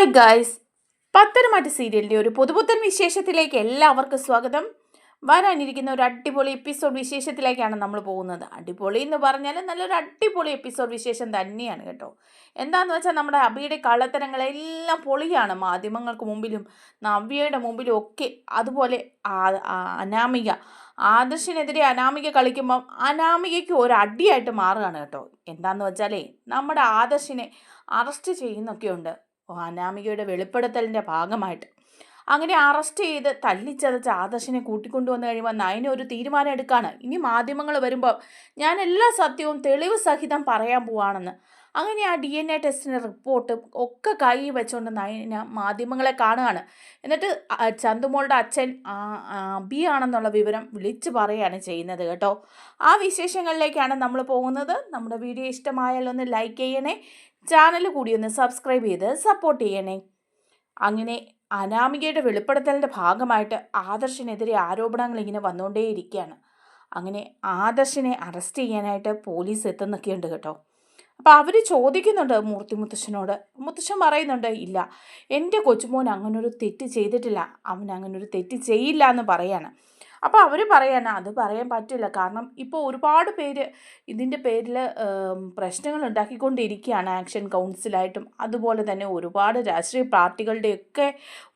Hi guys പത്തനമാറ്റ സീരിയലിന്റെ ഒരു പുതുപുത്തൻ വിശേഷത്തിലേക്ക് എല്ലാവർക്കും സ്വാഗതം. വരാനിരിക്കുന്ന ഒരു അടിപൊളി എപ്പിസോഡ് വിശേഷത്തിലേക്കാണ് നമ്മൾ പോകുന്നത്. അടിപൊളി എന്ന് പറഞ്ഞാൽ നല്ലൊരു അടിപൊളി എപ്പിസോഡ് വിശേഷം തന്നെയാണ് കേട്ടോ. എന്താണെന്ന് വെച്ചാൽ നമ്മുടെ അബിയുടെ കള്ളത്തരങ്ങളെല്ലാം പൊളിയാണ്. മാധ്യമങ്ങൾക്ക് മുമ്പിലും നവ്യയുടെ മുമ്പിലും ഒക്കെ അതുപോലെ അനാമിക. ആദർശിനെതിരെ അനാമിക കളിക്കുമ്പം അനാമികയ്ക്ക് ഒരു അടിയായിട്ട് മാറുകയാണ് കേട്ടോ. എന്താണെന്ന് വെച്ചാലേ നമ്മുടെ ആദർശിനെ അറസ്റ്റ് ചെയ്യുന്നൊക്കെയുണ്ട്. അനാമികയുടെ വെളിപ്പെടുത്തലിന്റെ ഭാഗമായിട്ട്. അങ്ങനെ അറസ്റ്റ് ചെയ്ത് തല്ലിച്ചതച്ച് ആദർശിനെ കൂട്ടിക്കൊണ്ടുവന്ന് കഴിയുമ്പോൾ നയന ഒരു തീരുമാനം എടുക്കുകയാണ് ഇനി മാധ്യമങ്ങൾ വരുമ്പോൾ ഞാൻ എല്ലാ സത്യവും തെളിവ് സഹിതം പറയാൻ പോവാണെന്ന്. അങ്ങനെ ആ ഡി എൻ എ ടെസ്റ്റിന്റെ റിപ്പോർട്ട് ഒക്കെ കൈ വെച്ചുകൊണ്ട് നയന മാധ്യമങ്ങളെ കാണുകയാണ്. എന്നിട്ട് ചന്തുമോളുടെ അച്ഛൻ ബി ആണെന്നുള്ള വിവരം വിളിച്ചു പറയുകയാണ് ചെയ്യുന്നത് കേട്ടോ. ആ വിശേഷങ്ങളിലേക്കാണ് നമ്മൾ പോകുന്നത്. നമ്മുടെ വീഡിയോ ഇഷ്ടമായാലൊന്ന് ലൈക്ക് ചെയ്യണേ. ചാനൽ കൂടി ഒന്ന് സബ്സ്ക്രൈബ് ചെയ്ത് സപ്പോർട്ട് ചെയ്യണേ. അങ്ങനെ അനാമികയുടെ വെളിപ്പെടുത്തലിന്റെ ഭാഗമായിട്ട് ആദർശിനെതിരെ ആരോപണങ്ങൾ ഇങ്ങനെ വന്നുകൊണ്ടേയിരിക്കുകയാണ്. അങ്ങനെ ആദർശിനെ അറസ്റ്റ് ചെയ്യാനായിട്ട് പോലീസ് എത്തുന്നൊക്കെയുണ്ട് കേട്ടോ. അപ്പോൾ അവർ ചോദിക്കുന്നുണ്ട് മൂർത്തി മുത്തശ്ശനോട്. മുത്തശ്ശൻ പറയുന്നുണ്ട് ഇല്ല എന്റെ കൊച്ചുമോൻ അങ്ങനൊരു തെറ്റ് ചെയ്തിട്ടില്ല. അവൻ അങ്ങനൊരു തെറ്റ് ചെയ്യില്ല എന്ന് പറയാണ്. അപ്പോൾ അവർ പറയാണ് അത് പറയാൻ പറ്റില്ല. കാരണം ഇപ്പോൾ ഒരുപാട് പേര് ഇതിന്റെ പേരിൽ പ്രശ്നങ്ങൾ ഉണ്ടാക്കിക്കൊണ്ടിരിക്കുകയാണ്. ആക്ഷൻ കൗൺസിലായിട്ടും അതുപോലെ തന്നെ ഒരുപാട് രാഷ്ട്രീയ പാർട്ടികളുടെയൊക്കെ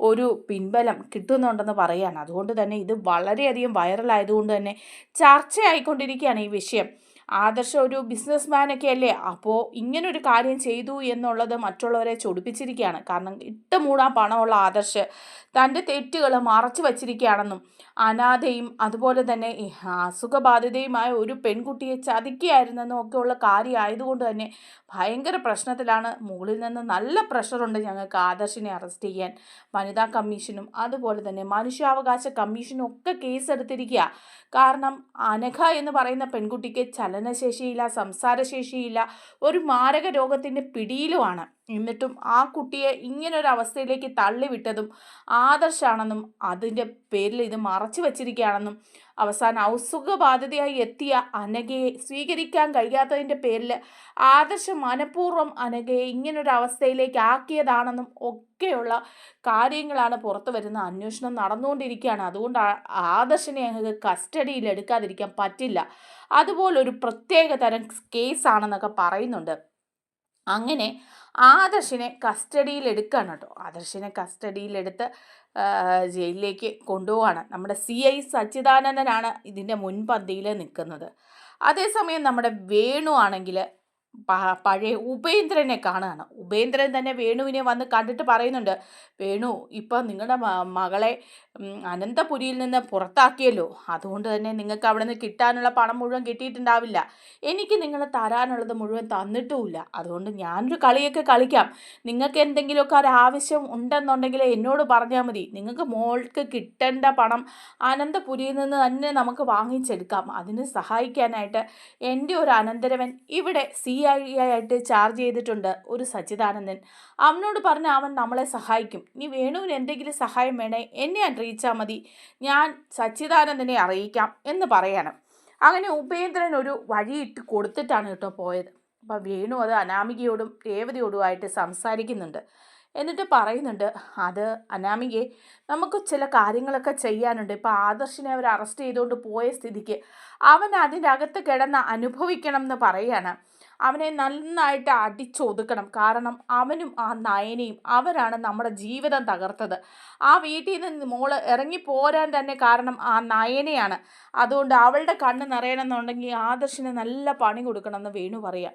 ഒരു പിൻബലം കിട്ടുന്നുണ്ടെന്ന് പറയാണ്. അതുകൊണ്ട് തന്നെ ഇത് വളരെയധികം വൈറലായതുകൊണ്ട് തന്നെ ചർച്ചയായിക്കൊണ്ടിരിക്കുകയാണ് ഈ വിഷയം. ആദർശ ഒരു ബിസിനസ് മാനൊക്കെ അല്ലേ? അപ്പോൾ ഇങ്ങനൊരു കാര്യം ചെയ്തു എന്നുള്ളത് മറ്റുള്ളവരെ ചൊടിപ്പിച്ചിരിക്കുകയാണ്. കാരണം ഇട്ട് മൂടാൻ പണമുള്ള ആദർശ് തന്റെ തെറ്റുകൾ മറച്ചു വച്ചിരിക്കുകയാണെന്നും അനാഥയും അതുപോലെ തന്നെ അസുഖബാധിതയുമായ ഒരു പെൺകുട്ടിയെ ചതിക്കുകയായിരുന്നെന്നും ഒക്കെയുള്ള കാര്യമായതുകൊണ്ട് തന്നെ ഭയങ്കര പ്രശ്നത്തിലാണ്. മുകളിൽ നിന്ന് നല്ല പ്രഷറുണ്ട് ഞങ്ങൾക്ക് ആദർശിനെ അറസ്റ്റ് ചെയ്യാൻ. വനിതാ കമ്മീഷനും അതുപോലെ തന്നെ മനുഷ്യാവകാശ കമ്മീഷനും ഒക്കെ കേസെടുത്തിരിക്കുക കാരണം അനഘ എന്ന് പറയുന്ന പെൺകുട്ടിക്ക് ചലനശേഷിയില്ല സംസാരശേഷിയില്ല ഒരു മാരക രോഗത്തിന്റെ പിടിയിലുമാണ്. എന്നിട്ടും ആ കുട്ടിയെ ഇങ്ങനൊരു അവസ്ഥയിലേക്ക് തള്ളിവിട്ടതും ആദർശാണെന്നും അതിന്റെ പേരിൽ ഇത് മറച്ചു വച്ചിരിക്കുകയാണെന്നും അവസാനം ഔസുഖബാധിതയായി എത്തിയ അനഘയെ സ്വീകരിക്കാൻ കഴിയാത്തതിന്റെ പേരിൽ ആദർശ മനഃപൂർവം അനഘയെ ഇങ്ങനൊരു അവസ്ഥയിലേക്ക് ആക്കിയതാണെന്നും ഒക്കെയുള്ള കാര്യങ്ങളാണ് പുറത്തു വരുന്ന അന്വേഷണം നടന്നുകൊണ്ടിരിക്കുകയാണ്. അതുകൊണ്ട് ആദർശനെ ഞങ്ങൾക്ക് കസ്റ്റഡിയിൽ എടുക്കാതിരിക്കാൻ പറ്റില്ല. അതുപോലൊരു പ്രത്യേക തരം കേസാണെന്നൊക്കെ പറയുന്നുണ്ട്. അങ്ങനെ ആദർശിനെ കസ്റ്റഡിയിൽ എടുക്കുകയാണ് കേട്ടോ ആദർശിനെ കസ്റ്റഡിയിലെടുത്ത് ജയിലിലേക്ക് കൊണ്ടുപോവാണ്. നമ്മുടെ സി ഐ സച്ചിദാനന്ദനാണ് ഇതിന്റെ മുൻപന്തിയിൽ നിൽക്കുന്നത്. അതേസമയം നമ്മുടെ വേണു ആണെങ്കിൽ പഴയ ഉപേന്ദ്രനെ കാണുകയാണ്. ഉപേന്ദ്രൻ തന്നെ വേണുവിനെ വന്ന് കണ്ടിട്ട് പറയുന്നുണ്ട് വേണു ഇപ്പം നിങ്ങളുടെ മകളെ അനന്തപുരിയിൽ നിന്ന് പുറത്താക്കിയല്ലോ. അതുകൊണ്ട് തന്നെ നിങ്ങൾക്ക് അവിടെ നിന്ന് കിട്ടാനുള്ള പണം മുഴുവൻ കിട്ടിയിട്ടുണ്ടാവില്ല. എനിക്ക് നിങ്ങൾ തരാനുള്ളത് മുഴുവൻ തന്നിട്ടുമില്ല. അതുകൊണ്ട് ഞാനൊരു കളിയൊക്കെ കളിക്കാം. നിങ്ങൾക്ക് എന്തെങ്കിലുമൊക്കെ ഒരു ആവശ്യം ഉണ്ടെന്നുണ്ടെങ്കിൽ എന്നോട് പറഞ്ഞാൽ മതി. നിങ്ങൾക്ക് മോൾക്ക് കിട്ടേണ്ട പണം അനന്തപുരിയിൽ നിന്ന് തന്നെ നമുക്ക് വാങ്ങിച്ചെടുക്കാം. അതിന് സഹായിക്കാനായിട്ട് എന്റെ ഒരു അനന്തരവൻ ഇവിടെ സി ഐ ആയിട്ട് ചാർജ് ചെയ്തിട്ടുണ്ട് ഒരു സച്ചിദാനന്ദൻ. അവനോട് പറഞ്ഞ് അവൻ നമ്മളെ സഹായിക്കും. ഇനി വേണുവിന് എന്തെങ്കിലും സഹായം വേണേ എന്നെ അറിയിച്ചാൽ മതി. ഞാൻ സച്ചിദാനന്ദനെ അറിയിക്കാം എന്ന് പറയണം. അങ്ങനെ ഉപേന്ദ്രൻ ഒരു വഴിയിട്ട് കൊടുത്തിട്ടാണ് കേട്ടോ പോയത്. അപ്പം വേണു അത് അനാമികയോടും രേവതിയോടുമായിട്ട് സംസാരിക്കുന്നുണ്ട്. എന്നിട്ട് പറയുന്നുണ്ട് അത് അനാമികയെ നമുക്ക് ചില കാര്യങ്ങളൊക്കെ ചെയ്യാനുണ്ട്. ഇപ്പം ആദർശിനെ അവർ അറസ്റ്റ് ചെയ്തുകൊണ്ട് പോയ സ്ഥിതിക്ക് അവൻ അതിന്റെ അകത്ത് കിടന്ന് അനുഭവിക്കണം എന്ന് പറയാണ് അവനെ നന്നായിട്ട് അടിച്ചൊതുക്കണം. കാരണം അവനും ആ നയനയും അവരാണ് നമ്മുടെ ജീവിതം തകർത്തത്. ആ വീട്ടിൽ നിന്ന് മോൾ ഇറങ്ങി പോരാൻ തന്നെ കാരണം ആ നയനയാണ്. അതുകൊണ്ട് അവളുടെ കണ്ണ് നിറയണമെന്നുണ്ടെങ്കിൽ ആദർശിന് നല്ല പണി കൊടുക്കണം എന്ന് വേണു പറയാം.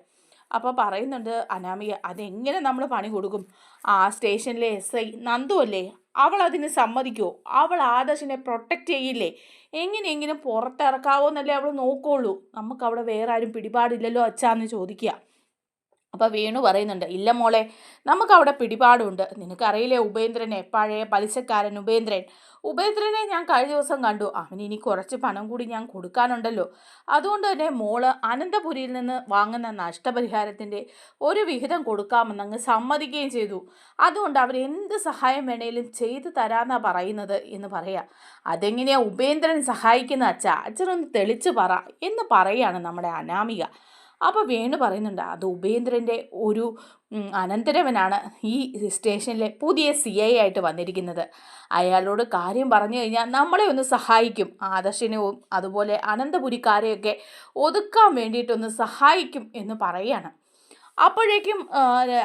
അപ്പോൾ പറയുന്നുണ്ട് അനാമിക അതെങ്ങനെ നമ്മൾ പണി കൊടുക്കും? ആ സ്റ്റേഷനിലെ എസ് ഐ നന്ദു അല്ലേ? അവൾ അതിന് സമ്മതിക്കുമോ അവൾ ആദർശിനെ പ്രൊട്ടക്റ്റ് ചെയ്യില്ലേ? എങ്ങനെയെങ്കിലും പുറത്തിറക്കാവോ എന്നല്ലേ അവൾ നോക്കുള്ളൂ. നമുക്ക് അവിടെ വേറെ ആരും പിടിപാടില്ലല്ലോ അച്ഛാന്ന് ചോദിക്കുക അപ്പോൾ വേണു പറയുന്നുണ്ട് ഇല്ല മോളെ നമുക്കവിടെ പിടിപാടുണ്ട്. നിനക്കറിയില്ലേ ഉപേന്ദ്രനെ? പഴയ പലിശക്കാരൻ ഉപേന്ദ്രൻ. ഉപേന്ദ്രനെ ഞാൻ കഴിഞ്ഞ ദിവസം കണ്ടു. അവന് ഇനി കുറച്ച് പണം കൂടി ഞാൻ കൊടുക്കാനുണ്ടല്ലോ. അതുകൊണ്ട് തന്നെ മോൾ അനന്തപുരിയിൽ നിന്ന് വാങ്ങുന്ന നഷ്ടപരിഹാരത്തിന്റെ ഒരു വിഹിതം കൊടുക്കാമെന്ന് അങ്ങ് സമ്മതിക്കുകയും ചെയ്തു. അതുകൊണ്ട് അവർ എന്ത് സഹായം വേണേലും ചെയ്തു തരാമെന്നാണ് പറയുന്നത് എന്ന് പറയാം. അതെങ്ങനെയാ ഉപേന്ദ്രൻ സഹായിക്കുന്ന അച്ഛ? അച്ഛനൊന്ന് തെളിച്ച് പറ എന്ന് പറയാണ് നമ്മുടെ അനാമിക. അപ്പോൾ വേണു പറയുന്നുണ്ട് അത് ഉപേന്ദ്രന്റെ ഒരു അനന്തരവനാണ് ഈ സ്റ്റേഷനിലെ പുതിയ സി ഐ ആയിട്ട് വന്നിരിക്കുന്നത്. അയാളോട് കാര്യം പറഞ്ഞു കഴിഞ്ഞാൽ നമ്മളെ ഒന്ന് സഹായിക്കും. ആദർശനവും അതുപോലെ അനന്തപുരിക്കാരെയൊക്കെ ഒതുക്കാൻ വേണ്ടിയിട്ടൊന്ന് സഹായിക്കും എന്ന് പറയാണ്. അപ്പോഴേക്കും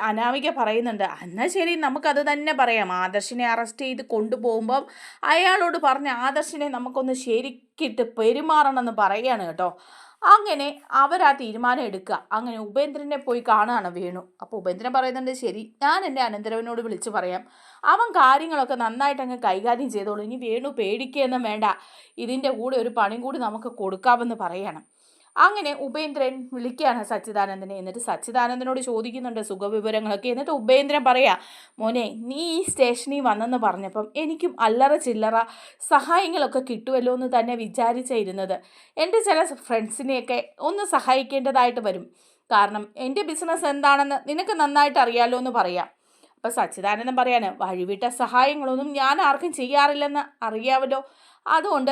അനാമിക പറയുന്നുണ്ട് എന്നാൽ ശരി നമുക്കത് തന്നെ പറയാം. ആദർശിനെ അറസ്റ്റ് ചെയ്ത് കൊണ്ടുപോകുമ്പം അയാളോട് പറഞ്ഞ ആദർശിനെ നമുക്കൊന്ന് ശരിക്കിട്ട് പെരുമാറണമെന്ന് പറയുകയാണ് കേട്ടോ. അങ്ങനെ അവരാ തീരുമാനം എടുക്കുക. അങ്ങനെ ഉപേന്ദ്രനെ പോയി കാണുകയാണ് വേണു. അപ്പോൾ ഉപേന്ദ്രൻ പറയുന്നുണ്ട് ശരി ഞാൻ എന്റെ അനന്തരവനോട് വിളിച്ച് പറയാം. അവൻ കാര്യങ്ങളൊക്കെ നന്നായിട്ട് അങ്ങ് കൈകാര്യം ചെയ്തോളൂ. ഇനി വേണു പേടിക്കുകയൊന്നും വേണ്ട. ഇതിന്റെ കൂടെ ഒരു പണിയും കൂടി നമുക്ക് കൊടുക്കാമെന്ന് പറയണം. അങ്ങനെ ഉപേന്ദ്രൻ വിളിക്കുകയാണ് സച്ചിദാനന്ദനെ. എന്നിട്ട് സച്ചിദാനന്ദനോട് ചോദിക്കുന്നുണ്ട് സുഖവിവരങ്ങളൊക്കെ. എന്നിട്ട് ഉപേന്ദ്രൻ പറയാ മോനെ നീ ഈ സ്റ്റേഷനിൽ വന്നെന്ന് പറഞ്ഞപ്പം എനിക്കും അല്ലറ ചില്ലറ സഹായങ്ങളൊക്കെ കിട്ടുമല്ലോ എന്ന് തന്നെ വിചാരിച്ചിരുന്നത് എന്റെ ചില ഫ്രണ്ട്സിനെയൊക്കെ ഒന്ന് സഹായിക്കേണ്ടതായിട്ട് വരും. കാരണം എന്റെ ബിസിനസ് എന്താണെന്ന് നിനക്ക് നന്നായിട്ട് അറിയാലോ എന്ന് പറയാം. അപ്പം സച്ചിദാനന്ദൻ പറയാണ് വഴിവിട്ട സഹായങ്ങളൊന്നും ഞാൻ ആർക്കും ചെയ്യാറില്ലെന്ന് അറിയാമല്ലോ അതുകൊണ്ട്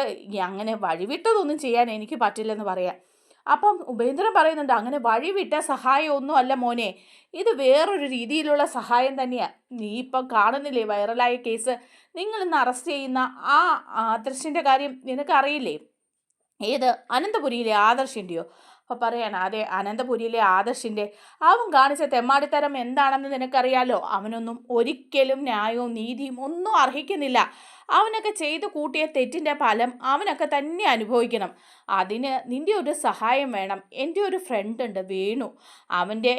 അങ്ങനെ വഴിവിട്ടതൊന്നും ചെയ്യാൻ എനിക്ക് പറ്റില്ലെന്ന് പറയാം. അപ്പം ഉപേന്ദ്രൻ പറയുന്നുണ്ട് അങ്ങനെ വഴിവിട്ട സഹായമൊന്നും അല്ല മോനെ. ഇത് വേറൊരു രീതിയിലുള്ള സഹായം തന്നെയാണ് നീ ഇപ്പം കാണുന്നില്ലേ വൈറലായ കേസ്? നിങ്ങൾ ഇന്ന് അറസ്റ്റ് ചെയ്യുന്ന ആ ആദർശിന്റെ കാര്യം നിനക്കറിയില്ലേ? ഏത്? അനന്തപുരിയിലെ ആദർശിന്റെയോ അപ്പോൾ പറയാണ് അതെ അനന്തപുരിയിലെ ആദർശിന്റെ അവൻ കാണിച്ച തെമ്മാടിത്തരം എന്താണെന്ന് നിനക്കറിയാലോ? അവനൊന്നും ഒരിക്കലും ന്യായവും നീതിയും ഒന്നും അർഹിക്കുന്നില്ല. അവനൊക്കെ ചെയ്തു കൂട്ടിയ തെറ്റിന്റെ ഫലം അവനൊക്കെ തന്നെ അനുഭവിക്കണം. അതിന് നിന്റെ ഒരു സഹായം വേണം. എന്റെ ഒരു ഫ്രണ്ട് ഉണ്ട് വേണു. അവന്റെ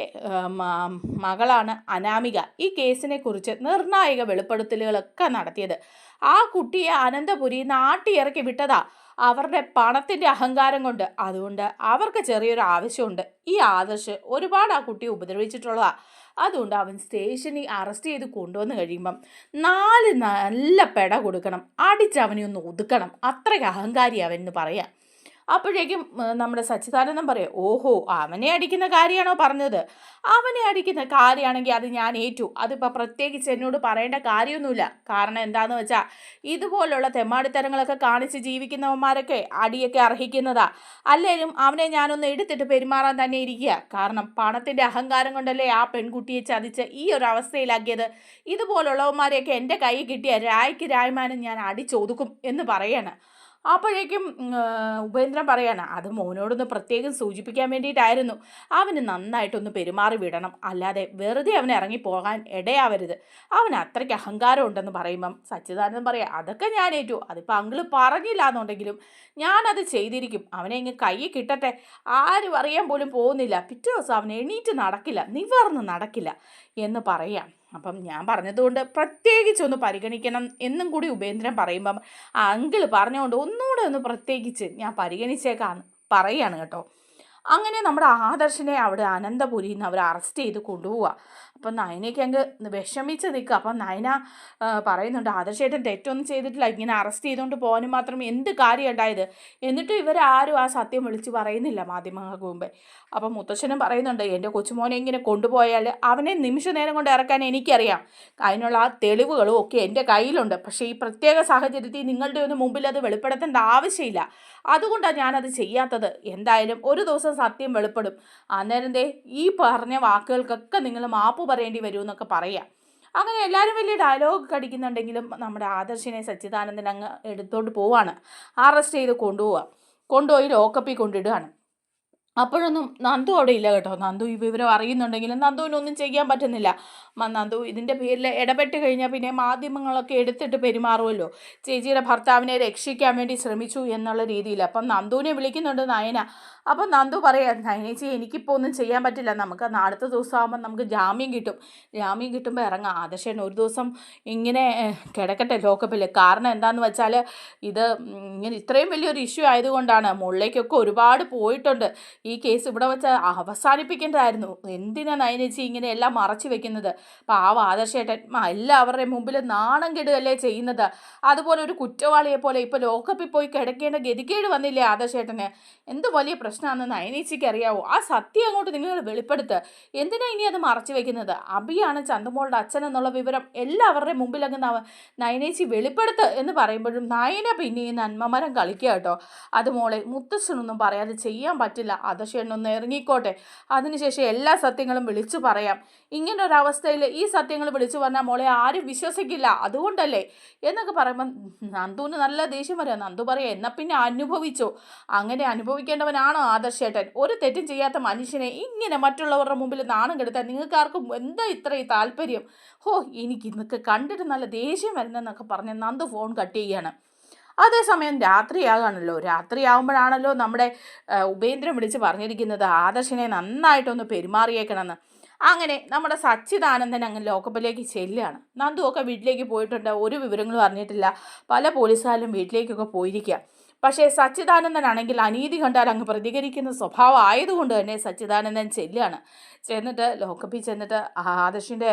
മകളാണ് അനാമിക. ഈ കേസിനെ കുറിച്ച് നിർണായക വെളിപ്പെടുത്തലുകളൊക്കെ നടത്തിയത്. ആ കുട്ടിയെ അനന്തപുരി നാട്ടിയിറക്കി വിട്ടതാ. അവരുടെ പണത്തിന്റെ അഹങ്കാരം കൊണ്ട്. അതുകൊണ്ട് അവർക്ക് ചെറിയൊരു ആവശ്യമുണ്ട്. ഈ ആദർശ് ഒരുപാട് ആ കുട്ടിയെ ഉപദ്രവിച്ചിട്ടുള്ളതാണ് അതുകൊണ്ട് അവൻ സ്റ്റേഷനിൽ അറസ്റ്റ് ചെയ്ത് കൊണ്ടുവന്ന് കഴിയുമ്പം നാല് നല്ല പെട കൊടുക്കണം. അടിച്ച് അവനെ ഒന്ന് ഒതുക്കണം. അത്രയ്ക്ക് അഹങ്കാരി അവൻ എന്ന് പറയാം. അപ്പോഴേക്കും നമ്മുടെ സച്ചിദാനന്ദൻ പറയും ഓഹോ അവനെ അടിക്കുന്ന കാര്യമാണോ പറഞ്ഞത്? അവനെ അടിക്കുന്ന കാര്യമാണെങ്കിൽ അത് ഞാൻ ഏറ്റു. അതിപ്പോൾ പ്രത്യേകിച്ച് എന്നോട് പറയേണ്ട കാര്യമൊന്നുമില്ല. കാരണം എന്താണെന്ന് വെച്ചാൽ ഇതുപോലുള്ള തെമ്മാടിത്തരങ്ങളൊക്കെ കാണിച്ച് ജീവിക്കുന്നവന്മാരൊക്കെ അടിയൊക്കെ അർഹിക്കുന്നതാ. അല്ലേലും അവനെ ഞാനൊന്ന് എടുത്തിട്ട് പെരുമാറാൻ തന്നെ ഇരിക്കുക. കാരണം പണത്തിന്റെ അഹങ്കാരം കൊണ്ടല്ലേ ആ പെൺകുട്ടിയെ ചതിച്ച് ഈ ഒരു അവസ്ഥയിലാക്കിയത്. ഇതുപോലുള്ളവന്മാരെയൊക്കെ എന്റെ കൈ കിട്ടിയ രായ്ക്ക് രായ്മാനും ഞാൻ അടിച്ചൊതുക്കും എന്ന് പറയാണ്. അപ്പോഴേക്കും ഉപേന്ദ്രൻ പറയാനാ അത് മോനോടൊന്ന് പ്രത്യേകം സൂചിപ്പിക്കാൻ വേണ്ടിയിട്ടായിരുന്നു. അവന് നന്നായിട്ടൊന്ന് പെരുമാറി വിടണം. അല്ലാതെ വെറുതെ അവൻ ഇറങ്ങി പോകാൻ ഇടയാവരുത്. അവന് അത്രയ്ക്ക് അഹങ്കാരം ഉണ്ടെന്ന് പറയുമ്പം സച്ചിദാനന്ദൻ പറയാം അതൊക്കെ ഞാൻ ഏറ്റു. അതിപ്പോൾ അങ്കിൾ പറഞ്ഞില്ല എന്നുണ്ടെങ്കിലും ഞാനത് ചെയ്തിരിക്കും. അവനെ ഇങ്ങ് കൈ കിട്ടട്ടെ. ആരും അറിയാൻ പോലും പോകുന്നില്ല. പിറ്റേ ദിവസം അവൻ എണീറ്റ് നടക്കില്ല. നിവർന്ന് നടക്കില്ല. എന്ന് പറയാം. അപ്പം ഞാൻ പറഞ്ഞതുകൊണ്ട് പ്രത്യേകിച്ച് ഒന്ന് പരിഗണിക്കണം എന്നും കൂടി ഉപേന്ദ്രൻ പറയുമ്പം ആ അങ്കിൾ പറഞ്ഞുകൊണ്ട് ഒന്നുകൂടെ ഒന്ന് പ്രത്യേകിച്ച് ഞാൻ പരിഗണിച്ചേക്കാന്ന് പറയാണ് കേട്ടോ. അങ്ങനെ നമ്മുടെ ആദർശിനെ അവിടെ അനന്തപുരിയിൽ നിന്ന് അവർ അറസ്റ്റ് ചെയ്ത് കൊണ്ടുപോവുക അപ്പം നയനയ്ക്ക് അങ്ങ് വിഷമിച്ച് നിൽക്കുക. അപ്പം നയന പറയുന്നുണ്ട് ആദർശേട്ടൻ തെറ്റൊന്നും ചെയ്തിട്ടില്ല. ഇങ്ങനെ അറസ്റ്റ് ചെയ്തുകൊണ്ട് പോകാനും മാത്രം എന്ത് കാര്യം ഉണ്ടായത്? എന്നിട്ടും ഇവരാരും ആ സത്യം വിളിച്ച് പറയുന്നില്ല മാധ്യമങ്ങൾക്ക് മുമ്പേ അപ്പം മുത്തശ്ശനും പറയുന്നുണ്ട് എന്റെ കൊച്ചുമോനെ ഇങ്ങനെ കൊണ്ടുപോയാൽ അവനെ നിമിഷ നേരം കൊണ്ട് ഇറക്കാൻ എനിക്കറിയാം. അതിനുള്ള ആ തെളിവുകളും ഒക്കെ എന്റെ കയ്യിലുണ്ട്. പക്ഷേ ഈ പ്രത്യേക സാഹചര്യത്തിൽ നിങ്ങളുടെ ഒന്നും മുമ്പിൽ അത് വെളിപ്പെടുത്തേണ്ട ആവശ്യമില്ല. അതുകൊണ്ടാണ് ഞാനത് ചെയ്യാത്തത്. എന്തായാലും ഒരു ദിവസം സത്യം വെളിപ്പെടും. അന്നേരം ദേ ഈ പറഞ്ഞ വാക്കുകൾക്കൊക്കെ നിങ്ങൾ മാപ്പ് പറയേണ്ടി വരുമെന്നൊക്കെ പറയാം. അങ്ങനെ എല്ലാവരും വലിയ ഡയലോഗ് കടിക്കുന്നുണ്ടെങ്കിലും നമ്മുടെ ആദർശിനെ സച്ചിദാനന്ദൻ അങ്ങ് എടുത്തോണ്ട് പോവാണ്. അറസ്റ്റ് ചെയ്ത് കൊണ്ടുപോവുക കൊണ്ടുപോയി ലോക്കപ്പിൽ കൊണ്ടിടുകയാണ് അപ്പോഴൊന്നും നന്ദു അവിടെ ഇല്ല കേട്ടോ. നന്ദു ഈ വിവരം അറിയുന്നുണ്ടെങ്കിലും നന്ദുവിനൊന്നും ചെയ്യാൻ പറ്റുന്നില്ല. നന്ദു ഇതിന്റെ പേരിൽ ഇടപെട്ട് കഴിഞ്ഞാൽ പിന്നെ മാധ്യമങ്ങളൊക്കെ എടുത്തിട്ട് പെരുമാറുമല്ലോ ചേച്ചിയുടെ ഭർത്താവിനെ രക്ഷിക്കാൻ വേണ്ടി ശ്രമിച്ചു എന്നുള്ള രീതിയിൽ. അപ്പം നന്ദുവിനെ വിളിക്കുന്നുണ്ട് നയന. അപ്പം നന്ദു പറയാം നയനേച്ചി എനിക്കിപ്പോൾ ഒന്നും ചെയ്യാൻ പറ്റില്ല. നമുക്ക് അടുത്ത ദിവസം ആകുമ്പോൾ നമുക്ക് ജാമ്യം കിട്ടും. ജാമ്യം കിട്ടുമ്പോൾ ഇറങ്ങാം. ആദർശൻ ഒരു ദിവസം ഇങ്ങനെ കിടക്കട്ടെ ലോക്കപ്പിൽ കാരണം എന്താണെന്ന് വെച്ചാൽ ഇത് ഇങ്ങനെ ഇത്രയും വലിയൊരു ഇഷ്യൂ ആയതുകൊണ്ടാണ് മുകളിലേക്കൊക്കെ ഒരുപാട് പോയിട്ടുണ്ട്. ഈ കേസ് ഇവിടെ വെച്ച് അവസാനിപ്പിക്കേണ്ടതായിരുന്നു. എന്തിനാണ് നയനേച്ചി ഇങ്ങനെ എല്ലാം മറച്ചു വെക്കുന്നത്? പാവ ആദർശേട്ടൻ. മ- എല്ലാവരുടെയും മുമ്പിൽ നാണം കെടുകയല്ലേ ചെയ്യുന്നത്. അതുപോലെ ഒരു കുറ്റവാളിയെ പോലെ ഇപ്പോൾ ലോക്കപ്പിൽ പോയി കിടക്കേണ്ട ഗതികേട് വന്നില്ലേ ആദർശേട്ടന്? എന്ത് വലിയ പ്രശ്നം പ്രശ്നമാണെന്ന് നയനേച്ചിക്ക് അറിയാവോ? ആ സത്യം അങ്ങോട്ട് നിങ്ങൾ വെളിപ്പെടുത്ത്. എന്തിനാ ഇനി അത് മറച്ചു വെക്കുന്നത്? അബിയാണ് ചന്തുമോളുടെ അച്ഛൻ എന്നുള്ള വിവരം എല്ലാവരുടെയും മുമ്പിൽ അങ്ങ് നയനേച്ചി വെളിപ്പെടുത്ത് എന്ന് പറയുമ്പോഴും നയന പിന്നെ നന്മമരം കളിക്കുക കേട്ടോ. അത് മോളെ മുത്തശ്ശനൊന്നും പറയാതെ ചെയ്യാൻ പറ്റില്ല. ആദർശനൊന്ന് ഇറങ്ങിക്കോട്ടെ. അതിനുശേഷം എല്ലാ സത്യങ്ങളും വിളിച്ചു പറയാം. ഇങ്ങനെ ഒരു അവസ്ഥയിൽ ഈ സത്യങ്ങൾ വിളിച്ചു പറഞ്ഞാൽ മോളെ ആരും വിശ്വസിക്കില്ല. അതുകൊണ്ടല്ലേ? എന്നൊക്കെ പറയുമ്പോൾ നന്ദുവിന് നല്ല ദേഷ്യം വരിക നന്ദു പറയാം എന്നാൽ പിന്നെ അനുഭവിച്ചു? അങ്ങനെ അനുഭവിക്കേണ്ടവനാണോ ആദർശേട്ടൻ? ഒരു തെറ്റും ചെയ്യാത്ത മനുഷ്യനെ ഇങ്ങനെ മറ്റുള്ളവരുടെ മുമ്പിൽ നാണം കെടുത്താൻ നിങ്ങൾക്ക് ആർക്കും എന്താ ഇത്രയും താല്പര്യം? ഹോ എനിക്ക് ഇന്നൊക്കെ കണ്ടിട്ട് നല്ല ദേഷ്യം വരുന്നെന്നൊക്കെ പറഞ്ഞ് നന്ദു ഫോൺ കട്ട് ചെയ്യാണ്. അതേസമയം രാത്രിയാകാണല്ലോ. രാത്രിയാകുമ്പോഴാണല്ലോ നമ്മുടെ ഉപേന്ദ്രൻ വിളിച്ച് പറഞ്ഞിരിക്കുന്നത്. ആദർശിനെ നന്നായിട്ടൊന്ന് പെരുമാറിയേക്കണമെന്ന്. അങ്ങനെ നമ്മുടെ സച്ചിദാനന്ദൻ അങ്ങ് ലോക്കപ്പിലേക്ക് ചെല്ലുകയാണ്. നന്ദു ഒക്കെ വീട്ടിലേക്ക് പോയിട്ടുണ്ട്. ഒരു വിവരങ്ങളും അറിഞ്ഞിട്ടില്ല. പല പോലീസുകാരും വീട്ടിലേക്കൊക്കെ പോയിരിക്കുക പക്ഷേ സച്ചിദാനന്ദനാണെങ്കിൽ അനീതി കണ്ടാൽ അങ്ങ് പ്രതികരിക്കുന്ന സ്വഭാവം ആയതുകൊണ്ട് തന്നെ സച്ചിദാനന്ദൻ ചെല്ലുകയാണ് ചെന്നിട്ട് ലോക്കപ്പിൽ ചെന്നിട്ട് ആദർശിന്റെ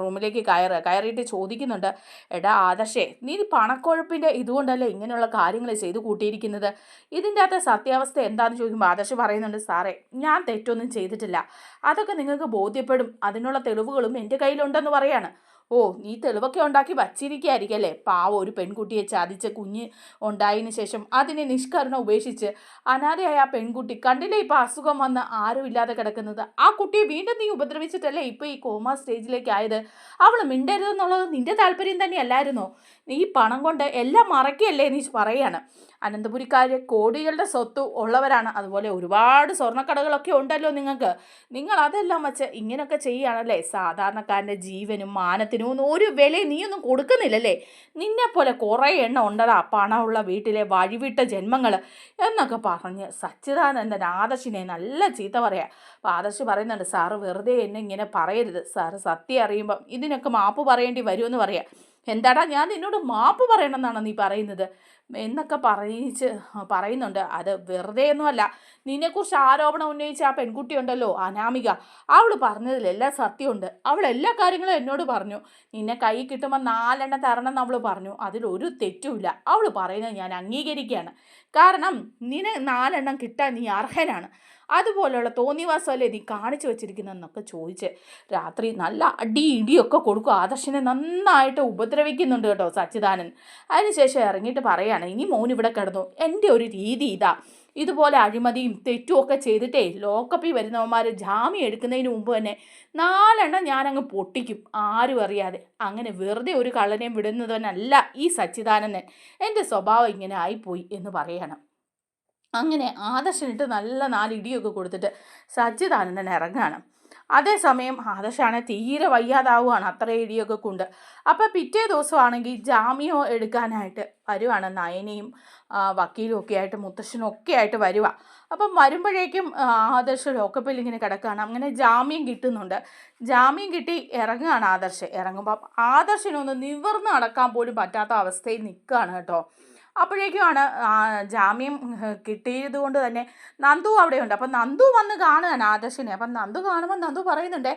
റൂമിലേക്ക് കയറുക കയറിയിട്ട് ചോദിക്കുന്നുണ്ട് എടാ ആദർശേ നീ പണക്കൊഴുപ്പിന്റെ ഇതുകൊണ്ടല്ലേ ഇങ്ങനെയുള്ള കാര്യങ്ങൾ ചെയ്തു കൂട്ടിയിരിക്കുന്നത്? ഇതിന്റെ അകത്തെ സത്യാവസ്ഥ എന്താണെന്ന് ചോദിക്കുമ്പോൾ ആദർശ് പറയുന്നുണ്ട് സാറേ ഞാൻ തെറ്റൊന്നും ചെയ്തിട്ടില്ല. അതൊക്കെ നിങ്ങൾക്ക് ബോധ്യപ്പെടും. അതിനുള്ള തെളിവുകളും എന്റെ കയ്യിലുണ്ടെന്ന് പറയാണ്. ഓ നീ തെളിവൊക്കെ ഉണ്ടാക്കി വച്ചിരിക്കുകയായിരിക്കും അല്ലേ പാവ ഒരു പെൺകുട്ടിയെ ചാതിച്ച കുഞ്ഞ് ഉണ്ടായതിനു ശേഷം അതിനെ നിഷ്കരണം ഉപേക്ഷിച്ച് അനാഥയായ ആ പെൺകുട്ടി കണ്ടില്ലേ ഇപ്പം അസുഖം വന്ന് ആരുമില്ലാതെ കിടക്കുന്നത്? ആ കുട്ടിയെ വീണ്ടും നീ ഉപദ്രവിച്ചിട്ടല്ലേ ഇപ്പോൾ ഈ കോമ സ്റ്റേജിലേക്ക് ആയത്? അവൾ മിണ്ടരുതെന്നുള്ളത് നിന്റെ താല്പര്യം തന്നെയല്ലായിരുന്നോ? നീ പണം കൊണ്ട് എല്ലാം മറക്കുകയല്ലേ നീ പറയാണ് അനന്തപുരിക്കാർ കോടികളുടെ സ്വത്ത് ഉള്ളവരാണ്. അതുപോലെ ഒരുപാട് സ്വർണക്കടകളൊക്കെ ഉണ്ടല്ലോ നിങ്ങൾക്ക്. നിങ്ങൾ അതെല്ലാം വെച്ച് ഇങ്ങനെയൊക്കെ ചെയ്യുകയാണല്ലേ? സാധാരണക്കാരന്റെ ജീവനും മാനത്തിനും ഒന്നും ഒരു വിലയും നീയൊന്നും കൊടുക്കുന്നില്ലല്ലേ? നിന്നെപ്പോലെ കുറേ എണ്ണം ഉണ്ടടാ പണമുള്ള വീട്ടിലെ വഴിവിട്ട ജന്മങ്ങൾ എന്നൊക്കെ പറഞ്ഞ് സച്ചിദാനന്ദൻ ആദർശിനെ നല്ല ചീത്ത പറയാം. അപ്പോൾ ആദർശ് പറയുന്നുണ്ട് സാറ് വെറുതെ എന്നെ ഇങ്ങനെ പറയരുത്. സാറ് സത്യം അറിയുമ്പം ഇതിനൊക്കെ മാപ്പ് പറയേണ്ടി വരുമെന്ന് പറയാം. എന്താടാ ഞാൻ നിന്നോട് മാപ്പ് പറയണമെന്നാണ് നീ പറയുന്നത്? എന്നൊക്കെ പറയിച്ച് പറയുന്നുണ്ട്. അത് വെറുതെ ഒന്നുമല്ല നിന്നെക്കുറിച്ച് ആരോപണം ഉന്നയിച്ച ആ പെൺകുട്ടി ഉണ്ടല്ലോ അനാമിക. അവൾ പറഞ്ഞതിലെല്ലാം സത്യമുണ്ട്. അവൾ എല്ലാ കാര്യങ്ങളും എന്നോട് പറഞ്ഞു. നിന്നെ കൈ കിട്ടുമ്പോൾ നാലെണ്ണം തരണം എന്ന് അവൾ പറഞ്ഞു. അതിലൊരു തെറ്റുമില്ല അവൾ പറയുന്നത് ഞാൻ അംഗീകരിക്കുകയാണ്. കാരണം നിന്നെ നാലെണ്ണം കിട്ടാൻ നീ അർഹനാണ്. അതുപോലെയുള്ള തോന്നിവാസമല്ലേ നീ കാണിച്ചു വെച്ചിരിക്കുന്നതെന്നൊക്കെ ചോദിച്ച് രാത്രി നല്ല അടി ഇടിയൊക്കെ കൊടുക്കും. ആദർശനെ നന്നായിട്ട് ഉപദ്രവിക്കുന്നുണ്ട് കേട്ടോ സച്ചിദാനൻ അതിനുശേഷം ഇറങ്ങിയിട്ട് പറയാണ് ഇനി മോൻ ഇവിടെ കിടന്നു. എന്റെ ഒരു രീതി ഇതാ. ഇതുപോലെ അഴിമതിയും തെറ്റും ഒക്കെ ചെയ്തിട്ടേ ലോക്കപ്പിൽ വരുന്നവന്മാർ ജാമ്യം എടുക്കുന്നതിന് മുമ്പ് തന്നെ നാലെണ്ണം ഞാനങ്ങ് പൊട്ടിക്കും. ആരും അറിയാതെ. അങ്ങനെ വെറുതെ ഒരു കള്ളനെയും വിടുന്നവനല്ല ഈ സച്ചിദാനന്ദൻ എന്റെ സ്വഭാവം ഇങ്ങനെ ആയിപ്പോയി എന്ന് പറയണം. അങ്ങനെ ആദർശനിട്ട് നല്ല നാല് ഇടിയൊക്കെ കൊടുത്തിട്ട് സജ്ജിദാനന്ദൻ ഇറങ്ങുകയാണ് അതേസമയം ആദർശാണ് തീരെ വയ്യാതാവുകയാണ്. അത്ര ഇടിയൊക്കെ കൊണ്ട്. അപ്പോൾ പിറ്റേ ദിവസമാണെങ്കിൽ ജാമ്യം എടുക്കാനായിട്ട് വരുവാണ്. നയനയും വക്കീലും ഒക്കെ ആയിട്ട് മുത്തശ്ശനും ഒക്കെ ആയിട്ട് വരുക അപ്പം വരുമ്പോഴേക്കും ആദർശ ആദർശ് ലോക്കപ്പിൽ ഇങ്ങനെ കിടക്കുകയാണ്. അങ്ങനെ ജാമ്യം കിട്ടുന്നുണ്ട്. ജാമ്യം കിട്ടി ഇറങ്ങുകയാണ് ആദർശ്. ഇറങ്ങുമ്പോൾ ആദർശനൊന്ന് നിവർന്ന് നടക്കാൻ പോലും പറ്റാത്ത അവസ്ഥയിൽ നിൽക്കുകയാണ് കേട്ടോ. അപ്പോഴേക്കുമാണ് ജാമ്യം കിട്ടിയത് കൊണ്ട് തന്നെ നന്ദു അവിടെയുണ്ട്. അപ്പം നന്ദു വന്ന് കാണുകയാണ് ആദർശനെ. അപ്പം നന്ദു കാണുമ്പോൾ നന്ദു പറയുന്നുണ്ട്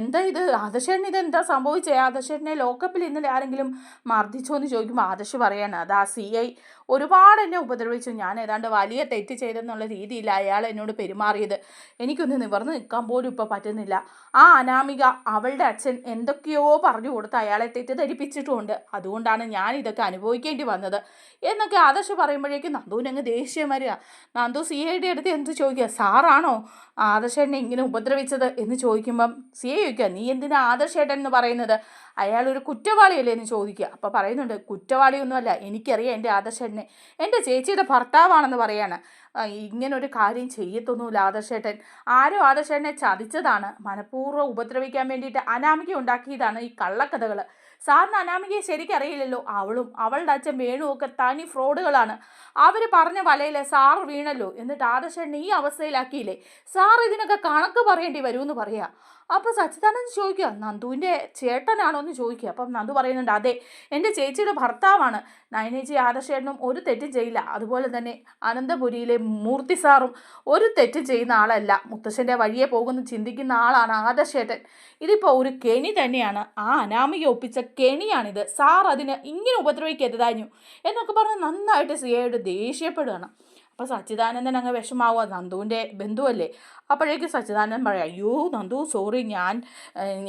എന്താ ഇത്? ആദർശന് ഇത് എന്താ സംഭവിച്ചേ ആദർശനെ ലോക്കപ്പിൽ ഇന്നലെ ആരെങ്കിലും മർദ്ദിച്ചോ? എന്ന് ചോദിക്കുമ്പോൾ ആദർശ് പറയാണ് അത് ആ സി ഐ ഒരുപാട് എന്നെ ഉപദ്രവിച്ചു. ഞാൻ ഏതാണ്ട് വലിയ തെറ്റ് ചെയ്തെന്നുള്ള രീതിയിൽ അയാൾ എന്നോട് പെരുമാറിയത്. എനിക്കൊന്ന് നിവർന്ന് നിൽക്കാൻ പോലും ഇപ്പോൾ പറ്റുന്നില്ല. ആ അനാമിക അവളുടെ അച്ഛൻ എന്തൊക്കെയോ പറഞ്ഞു കൊടുത്ത് അയാളെ തെറ്റിദ്ധരിപ്പിച്ചിട്ടുമുണ്ട് അതുകൊണ്ടാണ് ഞാൻ ഇതൊക്കെ അനുഭവിക്കേണ്ടി വന്നത്. എന്നൊക്കെ ആദർശ് പറയുമ്പോഴേക്കും നന്ദുവിനങ്ങ് ദേഷ്യം വരിക. നന്ദു സി ഐയുടെ അടുത്ത് എന്ത് ചോദിക്കുക? സാറാണോ ആദർശേട്ടനെ ഇങ്ങനെ ഉപദ്രവിച്ചത്? എന്ന് ചോദിക്കുമ്പം സി ഐ ചോദിക്കുക നീ എന്തിനാ ആദർശേട്ടൻ എന്ന് പറയുന്നത്? അയാൾ ഒരു കുറ്റവാളിയല്ലേ എന്ന് ചോദിക്കുക. അപ്പോൾ പറയുന്നുണ്ട് കുറ്റവാളിയൊന്നുമല്ല എനിക്കറിയാം എന്റെ ആദർശേട്ടനെ. എന്റെ ചേച്ചിയുടെ ഭർത്താവാണെന്ന് പറയാണ്. ഇങ്ങനെ ഒരു കാര്യം ചെയ്യത്തൊന്നുമില്ല ആദർശേട്ടൻ. ആരോ ആദർശേട്ടനെ ചതിച്ചതാണ്. മനഃപൂർവം ഉപദ്രവിക്കാൻ വേണ്ടിയിട്ട് അനാമിക ഉണ്ടാക്കിയതാണ് ഈ കള്ളക്കഥകൾ സാറിന് അനാമികയെ ശരിക്കറിയില്ലല്ലോ. അവളും അവളുടെ അച്ഛൻ വേണുവൊക്കെ തനി ഫ്രോഡുകളാണ്. അവർ പറഞ്ഞ വലയിൽ സാർ വീണല്ലോ എന്നിട്ട് ആദർശേട്ടനെ ഈ അവസ്ഥയിലാക്കിയില്ലേ? സാർ ഇതിനൊക്കെ കണക്ക് പറയേണ്ടി വരുമെന്ന് പറയാ. അപ്പോൾ സച്ചിദാനന്ദൻ ചോദിക്കുക നന്ദുവിന്റെ ചേട്ടനാണോ എന്ന് ചോദിക്കുക. അപ്പം നന്ദു പറയുന്നുണ്ട് അതെ എന്റെ ചേച്ചിയുടെ ഭർത്താവാണ്. നയനേച്ചി ആദർശേട്ടനും ഒരു തെറ്റും ചെയ്യില്ല. അതുപോലെ തന്നെ അനന്തപുരിയിലെ മൂർത്തി സാറും ഒരു തെറ്റും ചെയ്യുന്ന ആളല്ല. മുത്തശ്ശന്റെ വഴിയെ പോകുന്നു ചിന്തിക്കുന്ന ആളാണ് ആദർശേട്ടൻ. ഇതിപ്പോൾ ഒരു കെണി തന്നെയാണ്. ആ അനാമിക ഒപ്പിച്ച കെണിയാണിത്. സാർ അതിന് ഇങ്ങനെ ഉപദ്രവിക്കരുതാഞ്ഞു. എന്നൊക്കെ പറഞ്ഞ് നന്നായിട്ട് സിയയോട് ദേഷ്യപ്പെടുകയാണ്. അപ്പോൾ സച്ചിദാനന്ദൻ അങ്ങ് വിഷമാവുക. നന്ദുവിന്റെ ബന്ധുവല്ലേ? അപ്പോഴേക്ക് സച്ചിദാനന്ദൻ പറയാം അയ്യോ നന്ദു സോറി ഞാൻ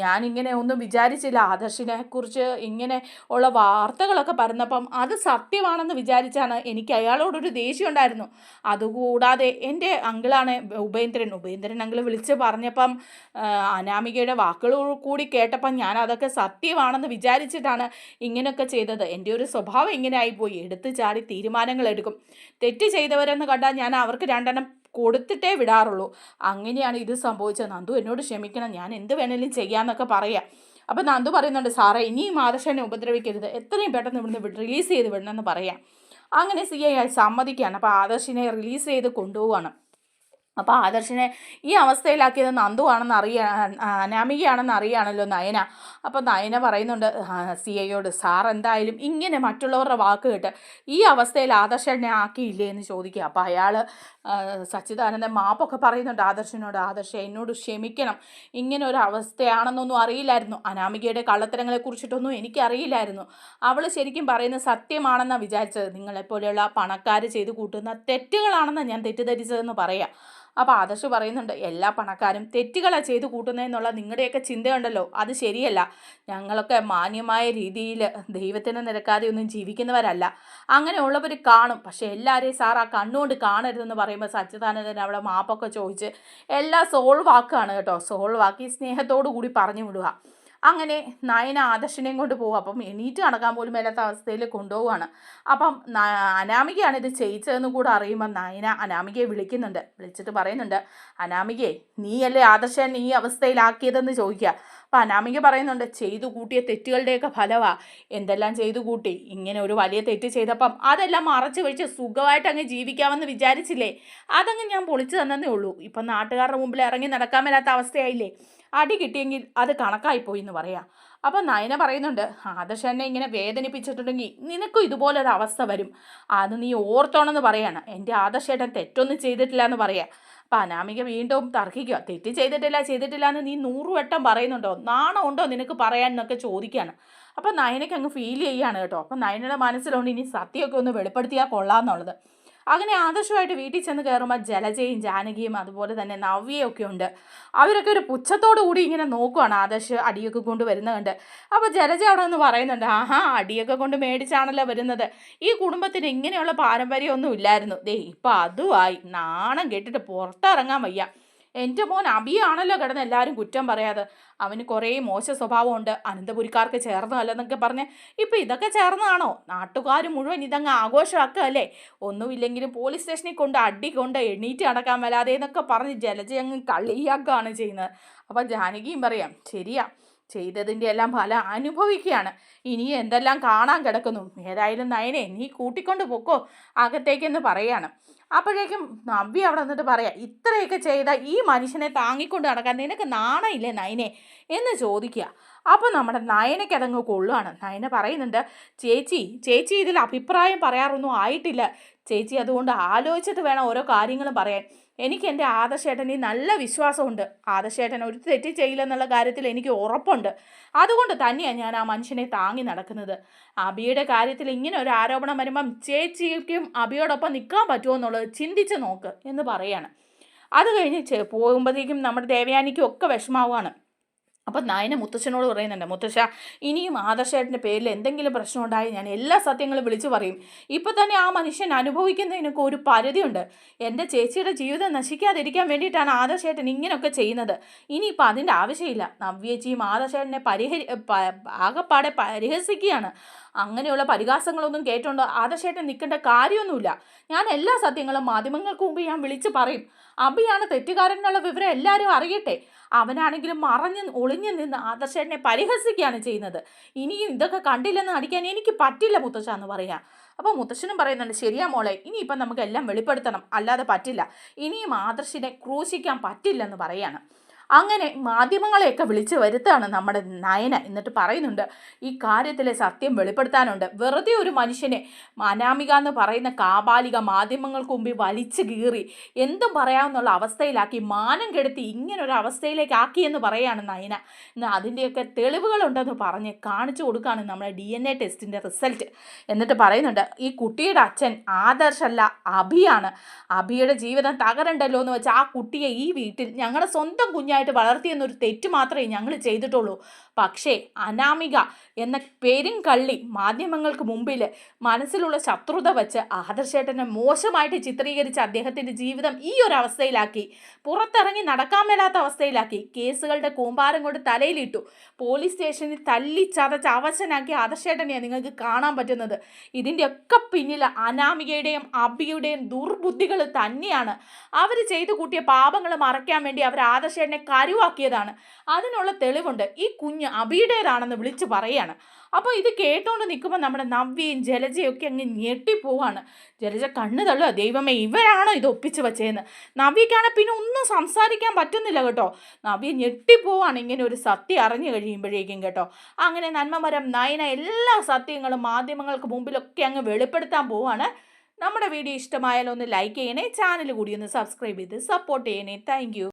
ഞാനിങ്ങനെ ഒന്നും വിചാരിച്ചില്ല. ആദർശിനെ കുറിച്ച് ഇങ്ങനെ ഉള്ള വാർത്തകളൊക്കെ പറഞ്ഞപ്പം അത് സത്യമാണെന്ന് വിചാരിച്ചാണ് എനിക്ക് അയാളോടൊരു ദേഷ്യം ഉണ്ടായിരുന്നു. അതുകൂടാതെ എന്റെ അങ്കിളാണ് ഉപേന്ദ്രൻ. ഉപേന്ദ്രൻ അങ്കിൾ വിളിച്ച് പറഞ്ഞപ്പം അനാമികയുടെ വാക്കുകൾ കൂടി കേട്ടപ്പം ഞാൻ അതൊക്കെ സത്യമാണെന്ന് വിചാരിച്ചിട്ടാണ് ഇങ്ങനെയൊക്കെ ചെയ്തത്. എന്റെ ഒരു സ്വഭാവം ഇങ്ങനെ ആയിപ്പോയി എടുത്തു ചാടി തീരുമാനങ്ങൾ എടുക്കും. തെറ്റ് ചെയ്തവരെന്ന് കണ്ടാൽ ഞാൻ അവർക്ക് രണ്ടെണ്ണം കൊടുത്തിട്ടേ വിടാറുള്ളൂ. അങ്ങനെയാണ് ഇത് സംഭവിച്ചത്. നന്ദു എന്നോട് ക്ഷമിക്കണം. ഞാൻ എന്ത് വേണേലും ചെയ്യാമെന്നൊക്കെ പറയാം. അപ്പം നന്ദു പറയുന്നുണ്ട് സാറേ ഇനിയും ആദർശനെ ഉപദ്രവിക്കരുത്. എത്രയും പെട്ടെന്ന് ഇവിടുന്ന് റിലീസ് ചെയ്ത് വിടണമെന്ന് പറയാം. അങ്ങനെ സി ഐ സമ്മതിക്കുകയാണ്. അപ്പോൾ ആദർശിനെ റിലീസ് ചെയ്ത് കൊണ്ടുപോവാണ്. അപ്പോൾ ആദർശിനെ ഈ അവസ്ഥയിലാക്കിയത് നന്ദു ആണെന്ന് അറിയാ അനാമികയാണെന്ന് അറിയാണല്ലോ നയന. അപ്പോൾ നയന പറയുന്നുണ്ട് സി ഐയോട് സാർ എന്തായാലും ഇങ്ങനെ മറ്റുള്ളവരുടെ വാക്ക് കേട്ട് ഈ അവസ്ഥയിൽ ആദർശനെ ആക്കിയില്ലേ എന്ന് ചോദിക്കുക. അപ്പോൾ അയാൾ സച്ചിദാനന്ദ മാപ്പൊക്കെ പറയുന്നുണ്ട് ആദർശനോട് ആദർശ എന്നോട് ക്ഷമിക്കണം. ഇങ്ങനെ ഒരു അവസ്ഥയാണെന്നൊന്നും അറിയില്ലായിരുന്നു. അനാമികയുടെ കള്ളത്തരങ്ങളെ കുറിച്ചിട്ടൊന്നും എനിക്കറിയില്ലായിരുന്നു. അവൾ ശരിക്കും പറയുന്നത് സത്യമാണെന്നാണ് വിചാരിച്ചത്. നിങ്ങളെപ്പോലെയുള്ള പണക്കാർ ചെയ്ത് കൂട്ടുന്ന തെറ്റുകളാണെന്ന് ഞാൻ തെറ്റിദ്ധരിച്ചതെന്ന് പറയാം. അപ്പോൾ ആദർശ് പറയുന്നുണ്ട് എല്ലാ പണക്കാരും തെറ്റുകളാണ് ചെയ്തു കൂട്ടുന്നതെന്നുള്ള നിങ്ങളുടെയൊക്കെ ചിന്തയുണ്ടല്ലോ അത് ശരിയല്ല. ഞങ്ങളൊക്കെ മാന്യമായ രീതിയിൽ ദൈവത്തിന് നിരക്കാതെ ഒന്നും ജീവിക്കുന്നവരല്ല. അങ്ങനെയുള്ളവർ കാണും. പക്ഷേ എല്ലാവരെയും സാർ ആ കണ്ണുകൊണ്ട് കാണരുതെന്ന് പറയുമ്പോൾ സച്ചിദാനന്ദൻ അവിടെ മാപ്പൊക്കെ ചോദിച്ച് എല്ലാം സോൾവ് കേട്ടോ. സോൾവ് ആക്കി സ്നേഹത്തോടു കൂടി പറഞ്ഞു വിടുക. അങ്ങനെ നയന ആദർശിനെയും കൊണ്ട് പോകും. അപ്പം എണീറ്റ് നടക്കാൻ പോലും മേലാത്ത അവസ്ഥയിൽ കൊണ്ടുപോവുകയാണ്. അപ്പം അനാമികയാണ് ഇത് ചെയ്യിച്ചതെന്ന് കൂടെ അറിയുമ്പോൾ നയന അനാമികയെ വിളിക്കുന്നുണ്ട്. വിളിച്ചിട്ട് പറയുന്നുണ്ട് അനാമികയെ നീയല്ലേ ആദർശൻ ഈ അവസ്ഥയിലാക്കിയതെന്ന് ചോദിക്കുക? അപ്പം അനാമിക പറയുന്നുണ്ട് ചെയ്തു കൂട്ടിയ തെറ്റുകളുടെയൊക്കെ ഫലമാ എന്തെല്ലാം ചെയ്തു കൂട്ടി? ഇങ്ങനെ ഒരു വലിയ തെറ്റ് ചെയ്തപ്പം അതെല്ലാം മറച്ചു വെച്ച് സുഖമായിട്ട് അങ്ങ് ജീവിക്കാമെന്ന് വിചാരിച്ചില്ലേ? അതങ്ങ് ഞാൻ പൊളിച്ചു തന്നതേ ഉള്ളൂ. ഇപ്പം നാട്ടുകാരുടെ മുമ്പിൽ ഇറങ്ങി നടക്കാൻ മേലാത്ത അവസ്ഥയായില്ലേ? അടി കിട്ടിയെങ്കിൽ അത് കണക്കായിപ്പോയി എന്ന് പറയാം. അപ്പം നയന പറയുന്നുണ്ട് ആദർശ് എന്നെ ഇങ്ങനെ വേദനിപ്പിച്ചിട്ടുണ്ടെങ്കിൽ നിനക്കും ഇതുപോലൊരു അവസ്ഥ വരും. അത് നീ ഓർത്തോണമെന്ന് പറയാണ്. എന്റെ ആദർശേട്ടൻ തെറ്റൊന്നും ചെയ്തിട്ടില്ല എന്ന് പറയാം. അപ്പം അനാമിക വീണ്ടും തർക്കിക്കുക. തെറ്റ് ചെയ്തിട്ടില്ല ചെയ്തിട്ടില്ല എന്ന് നീ നൂറ് വട്ടം പറയുന്നുണ്ടോ? നാണം ഉണ്ടോ നിനക്ക് പറയാൻ എന്നൊക്കെ ചോദിക്കുകയാണ് അപ്പം നയനയ്ക്ക് അങ്ങ് ഫീൽ ചെയ്യുകയാണ് കേട്ടോ. അപ്പം നയനയുടെ മനസ്സിലുണ്ട് ഇനി സത്യമൊക്കെ ഒന്ന് വെളിപ്പെടുത്തിയാൽ കൊള്ളാമെന്നുള്ളത് അങ്ങനെ ആദർശമായിട്ട് വീട്ടിൽ ചെന്ന് കയറുമ്പോൾ ജലജയും ജാനകിയും അതുപോലെ തന്നെ നവ്യയും ഒക്കെ ഉണ്ട്. അവരൊക്കെ ഒരു പുച്ഛത്തോടു കൂടി ഇങ്ങനെ നോക്കുവാണ് ആദർശ് അടിയൊക്കെ കൊണ്ട് വരുന്നുണ്ട് അപ്പോൾ ജലജ അവിടെ നിന്ന് പറയുന്നുണ്ട് ആഹാ അടിയൊക്കെ കൊണ്ട് മേടിച്ചാണല്ലോ വരുന്നത്. ഈ കുടുംബത്തിന് ഇങ്ങനെയുള്ള പാരമ്പര്യമൊന്നും ഇല്ലായിരുന്നു. ദേ ഇപ്പം അതുമായി നാണം കെട്ടിട്ട് പുറത്തിറങ്ങാൻ വയ്യ. എന്റെ മോൻ അബിയാണല്ലോ കിടന്ന് എല്ലാവരും കുറ്റം പറയാതെ. അവന് കുറേ മോശ സ്വഭാവമുണ്ട്. അനന്തപുരിക്കാർക്ക് ചേർന്നതല്ലെന്നൊക്കെ പറഞ്ഞ് ഇപ്പം ഇതൊക്കെ ചേർന്നതാണോ? നാട്ടുകാർ മുഴുവൻ ഇതങ്ങ് ആഘോഷമാക്കുകയല്ലേ ഒന്നുമില്ലെങ്കിലും പോലീസ് സ്റ്റേഷനിൽ കൊണ്ട് അടി കൊണ്ട് എണീറ്റ് നടക്കാൻ മേലാതെ എന്നൊക്കെ പറഞ്ഞ് ജലജ അങ്ങ് കളിയാക്കുകയാണ് ചെയ്യുന്നത്. അപ്പം ജാനകിയും പറയാം ശരിയാ ചെയ്തതിന്റെ എല്ലാം ഫലം അനുഭവിക്കുകയാണ്. ഇനി എന്തെല്ലാം കാണാൻ കിടക്കുന്നു? ഏതായാലും നയനെ നീ കൂട്ടിക്കൊണ്ട് പൊക്കോ അകത്തേക്കെന്ന് പറയാണ്. അപ്പോഴേക്കും നവ്യ അവിടെ നിന്നിട്ട് പറയാം ഇത്രയൊക്കെ ചെയ്ത ഈ മനുഷ്യനെ താങ്ങിക്കൊണ്ട് നടക്കാൻ നിനക്ക് നാണയില്ലേ നൈനെ? എന്ന് ചോദിക്കുക. അപ്പോൾ നമ്മുടെ നയനയ്ക്ക് അതങ്ങ് കൊള്ളുകയാണ് നയന പറയുന്നുണ്ട് ചേച്ചി ചേച്ചി ഇതിൽ അഭിപ്രായം പറയാറൊന്നും ആയിട്ടില്ല. ചേച്ചി അതുകൊണ്ട് ആലോചിച്ചിട്ട് വേണം ഓരോ കാര്യങ്ങളും പറയാൻ. എനിക്ക് എന്റെ ആദശേട്ടനിൽ നല്ല വിശ്വാസമുണ്ട്. ആദർശേട്ടൻ ഒരു തെറ്റ് ചെയ്യില്ലെന്നുള്ള കാര്യത്തിൽ എനിക്ക് ഉറപ്പുണ്ട്. അതുകൊണ്ട് തന്നെയാണ് ഞാൻ ആ മനുഷ്യനെ താങ്ങി നടക്കുന്നത്. അബിയുടെ കാര്യത്തിൽ ഇങ്ങനെ ഒരു ആരോപണം വരുമ്പം ചേച്ചിക്കും അബിയോടൊപ്പം നിൽക്കാൻ പറ്റുമോ എന്നുള്ളത് ചിന്തിച്ച് നോക്ക് എന്ന് പറയാണ്. അത് കഴിഞ്ഞ് പോകുമ്പോഴത്തേക്കും നമ്മുടെ ദേവയാനിക്കും ഒക്കെ വിഷമാവുകയാണ് അപ്പം നായന മുത്തച്ഛനോട് പറയുന്നുണ്ട് മുത്തശ്ശ ഇനിയും ആദർശേട്ടന്റെ പേരിൽ എന്തെങ്കിലും പ്രശ്നം ഉണ്ടായി ഞാൻ എല്ലാ സത്യങ്ങളും വിളിച്ചു പറയും. ഇപ്പം തന്നെ ആ മനുഷ്യൻ അനുഭവിക്കുന്നതിനൊക്കെ ഒരു പരിധിയുണ്ട്. എന്റെ ചേച്ചിയുടെ ജീവിതം നശിക്കാതിരിക്കാൻ വേണ്ടിയിട്ടാണ് ആദർശേട്ടൻ ഇങ്ങനെയൊക്കെ ചെയ്യുന്നത്. ഇനിയിപ്പോൾ അതിന്റെ ആവശ്യമില്ല. നവ്യേച്ചിയും ആദർശേട്ടനെ പരിഹരി ആകപ്പാടെ പരിഹസിക്കുകയാണ്. അങ്ങനെയുള്ള പരിഹാസങ്ങളൊന്നും കേട്ടുകൊണ്ട് ആദർശേട്ടൻ നിൽക്കേണ്ട കാര്യമൊന്നുമില്ല. ഞാൻ എല്ലാ സത്യങ്ങളും മാധ്യമങ്ങൾക്ക് മുമ്പ് ഞാൻ വിളിച്ചു പറയും. അബിയാണ് തെറ്റുകാരൻ എന്നുള്ള വിവരം എല്ലാവരും അറിയട്ടെ. അവനാണെങ്കിലും മറഞ്ഞ് ഒളിഞ്ഞു നിന്ന് ആദർശനെ പരിഹസിക്കുകയാണ് ചെയ്യുന്നത്. ഇനിയും ഇതൊക്കെ കണ്ടില്ലെന്ന് നടിക്കാൻ എനിക്ക് പറ്റില്ല മുത്തശ്ശ എന്ന് പറയാം. അപ്പോൾ മുത്തശ്ശനും പറയുന്നുണ്ട് ശരിയാ മോളെ ഇനിയിപ്പം നമുക്ക് എല്ലാം വെളിപ്പെടുത്തണം. അല്ലാതെ പറ്റില്ല. ഇനിയും ആദർശിനെ ക്രൂശിക്കാൻ പറ്റില്ലെന്ന് പറയാണ്. അങ്ങനെ മാധ്യമങ്ങളെയൊക്കെ വിളിച്ചു വരുത്താണ് നമ്മുടെ നയന എന്നിട്ട് പറയുന്നുണ്ട്. ഈ കാര്യത്തിലെ സത്യം വെളിപ്പെടുത്താനുണ്ട്. വെറുതെ ഒരു മനുഷ്യനെ അനാമിക എന്ന് പറയുന്ന കാബാലിക മാധ്യമങ്ങൾക്ക് മുമ്പിൽ വലിച്ചു കീറി എന്തും പറയാമെന്നുള്ള അവസ്ഥയിലാക്കി മാനം കെടുത്തി ഒരു അവസ്ഥയിലേക്ക് ആക്കിയെന്ന് പറയാണ് നയന. എന്നാൽ അതിന്റെയൊക്കെ തെളിവുകളുണ്ടെന്ന് പറഞ്ഞ് കാണിച്ചു കൊടുക്കുകയാണ് നമ്മുടെ ഡി എൻ എ ടെസ്റ്റിന്റെ റിസൾട്ട്. എന്നിട്ട് പറയുന്നുണ്ട് ഈ കുട്ടിയുടെ അച്ഛൻ ആദർശല്ല അഭിയാണ് അഭിയുടെ ജീവിതം തകരണ്ടല്ലോ എന്ന് വെച്ചാൽ ആ കുട്ടിയെ ഈ വീട്ടിൽ ഞങ്ങളുടെ സ്വന്തം കുഞ്ഞായിട്ട് വളർത്തിയെന്നൊരു തെറ്റ് മാത്രമേ ഞങ്ങൾ ചെയ്തിട്ടുള്ളൂ. പക്ഷേ അനാമിക എന്ന പേരും കള്ളി മാധ്യമങ്ങൾക്ക് മുമ്പിൽ മനസ്സിലുള്ള ശത്രുത വച്ച് ആദർശേട്ടനെ മോശമായിട്ട് ചിത്രീകരിച്ച് അദ്ദേഹത്തിന്റെ ജീവിതം ഈ ഒരു അവസ്ഥയിലാക്കി പുറത്തിറങ്ങി നടക്കാൻ മേലാത്ത അവസ്ഥയിലാക്കി കേസുകളുടെ കൂമ്പാരം കൊണ്ട് തലയിലിട്ടു പോലീസ് സ്റ്റേഷനിൽ തല്ലി ചതച്ച് അവശനാക്കി ആദർശേട്ടനെയാണ് നിങ്ങൾക്ക് കാണാൻ പറ്റുന്നത്. ഇതിന്റെയൊക്കെ പിന്നിൽ അനാമികയുടെയും അബിയുടെയും ദുർബുദ്ധികൾ തന്നെയാണ്. അവർ ചെയ്തു കൂട്ടിയ പാപങ്ങൾ മറയ്ക്കാൻ വേണ്ടി അവർ ആദർശേട്ടനെ കരുവാക്കിയതാണ്. അതിനുള്ള തെളിവുണ്ട്. ഈ കുഞ്ഞ് അബിയുടേതാണെന്ന് വിളിച്ച് പറയാണ്. അപ്പോൾ ഇത് കേട്ടോണ്ട് നിൽക്കുമ്പോൾ നമ്മുടെ നവ്യയും ജലജയും ഒക്കെ അങ്ങ് ഞെട്ടിപ്പോവാണ് ജലജ കണ്ണ് തള്ളുക ദൈവമേ ഇവരാണോ ഇത് ഒപ്പിച്ച് വച്ചേന്ന്? നവ്യക്കാണെങ്കിൽ പിന്നെ ഒന്നും സംസാരിക്കാൻ പറ്റുന്നില്ല കേട്ടോ. നവ്യ ഞെട്ടിപ്പോവാണ് ഇങ്ങനെ ഒരു സത്യം അറിഞ്ഞു കഴിയുമ്പോഴേക്കും കേട്ടോ. അങ്ങനെ നന്മമരം നയന എല്ലാ സത്യങ്ങളും മാധ്യമങ്ങൾക്ക് മുമ്പിലൊക്കെ അങ്ങ് വെളിപ്പെടുത്താൻ പോവാണ്. നമ്മുടെ വീഡിയോ ഇഷ്ടമായാലൊന്ന് ലൈക്ക് ചെയ്യണേ ചാനൽ കൂടി ഒന്ന് സബ്സ്ക്രൈബ് ചെയ്ത് സപ്പോർട്ട് ചെയ്യണേ. താങ്ക്